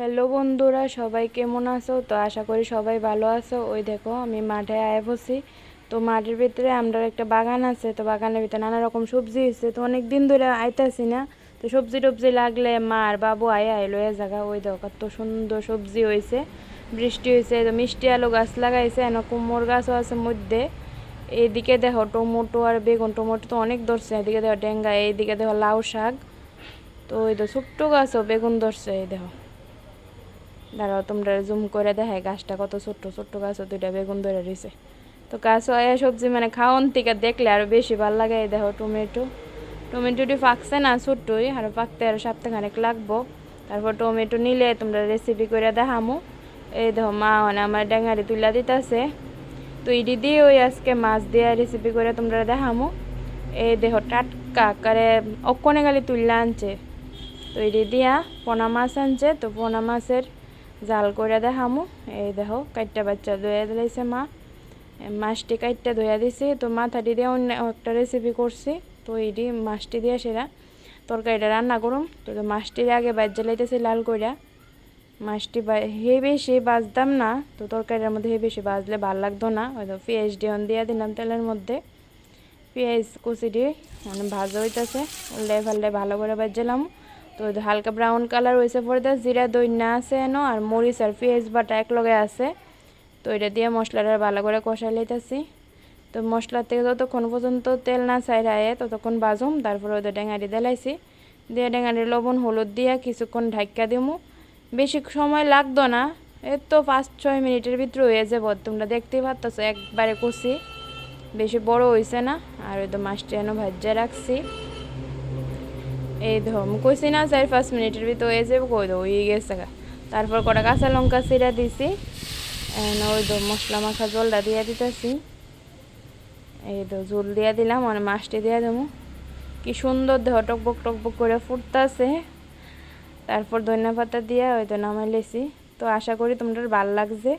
Hello বন্ধুরা, সবাই কেমন আছো? তো আশা করি সবাই ভালো আছো। ওই দেখো, আমি মাঠে আয় বসি তো মাঠের ভিতরে আমরা একটা বাগান আছে। তো বাগানের ভিতরে নানা রকম সবজি হয়েছে তো অনেক দিন ধরে আইতাছি না। তো সবজি টবজি লাগলে মা আর বাবু আয় আয় লয়ে জায়গা। ওই দেখো, কত সুন্দর সবজি হয়েছে বৃষ্টি হয়েছে তো মিষ্টি আলু গাছ লাগাইছে। এনে কুমড় গাছও আছে মধ্যে। এইদিকে দেখো টমেটো আর বেগুন। টমেটো তো অনেক ধরছে। এদিকে দেখো ডেঙ্গা এইদিকে দেখো লাউ শাক। তো ওই তো ছোট্ট গাছও বেগুন ধরছে, এই দেখো। দাঁড়াও, তোমরা জুম করে দেখায় গাছটা কত ছোট্ট ছোট্ট গাছও দুইটা বেগুন ধরে রয়েছে তো গাছ হয় সবজি মানে খাওয়ান থেকে দেখলে আরও বেশি ভালো লাগে। দেখো টমেটো। টমেটোটি পাকছে না ছোট্টই, আর পাকতে আরও সপ্তাহখানেক লাগবো। তারপর টমেটো নিলে তোমরা রেসিপি করে দেখামো। এই দেখো মা মানে আমার ডেঙ্গারি তুলা দিতেছে। তো ইডি দিয়ে ওই আজকে মাছ দিয়ে রেসিপি করে তোমরা দেখামো। এই দেখো টাটকা করে অক্ষণে গালি তুললা আনছে। তো ইডি দিয়া পোনা মাছ আনছে, তো পোনা মাছের জাল করে দেখামু। এই দেখো, কাইটটা বাচ্চা ধুয়ে দিলাইছে মা। মাছটি কাইটটা ধুয়া দিছি, তো মাথাটি দিয়ে অন্য একটা রেসিপি করছি। তো এইটি মাছটি দিয়ে সেরা। তরকারিটা রান্না করুম। তো তো মাছটি আগে বাজ্যা লাইতেছি লাল কইরা। মাছটি হে বেশি বাজতাম না, তো তরকারিটার মধ্যে হে বেশি বাজলে ভালো লাগতো না। হয়তো পেঁয়াজ ডিয়ন দিয়ে দিলাম তেলের মধ্যে। পেঁয়াজ কুচি দিয়ে মানে ভাজা হইতেছে। উল্লে ফাল্লে ভালো করে বাজলাম তো হালকা ব্রাউন কালার হয়েছে পরে দিয়ে জিরা দইনা আছে এনো আর মরিচ আর পেঁয়াজ বাটা একলগে আছে। তো এটা দিয়ে মশলাটা ভালো করে কষাই লইতেছি। তো মশলা থেকে যতক্ষণ পর্যন্ত তেল না ছাইরায় ততক্ষণ বাজুম, তারপরে ওদের ডেঙারি দেলাইছি। দিয়ে ডেঙারি লবণ, হলুদ দিয়ে কিছুক্ষণ ঢাক্কা দিমু। বেশি সময় লাগতো না এই তো পাঁচ ছয় মিনিটের ভিতরে হয়ে যাব। তোমরা দেখতেই পারতেছ, একবারে কষি। বেশি বড় হয়েছে না, আর ওই তো মাছটা এনে ভাজ্যা রাখছি। এই আমি কইছি না চার পাঁচ মিনিটের ভিতরে হয়ে যাব কই দেবো হয়ে গেছে। তারপর কটা কাঁচা লঙ্কা চিরা দিছি ওই তো মশলা মাখা জলটা দিয়ে দিতেছি এই তো জল দিয়ে দিলাম মানে মাছটি দিয়ে দেবো কি সুন্দর দেহ টকবক টকবক করে ফুটতেছে তারপর ধনিয়া পাতা দিয়ে ওই তো নামাই লেছি তো আশা করি তোমরা ভালো লাগছে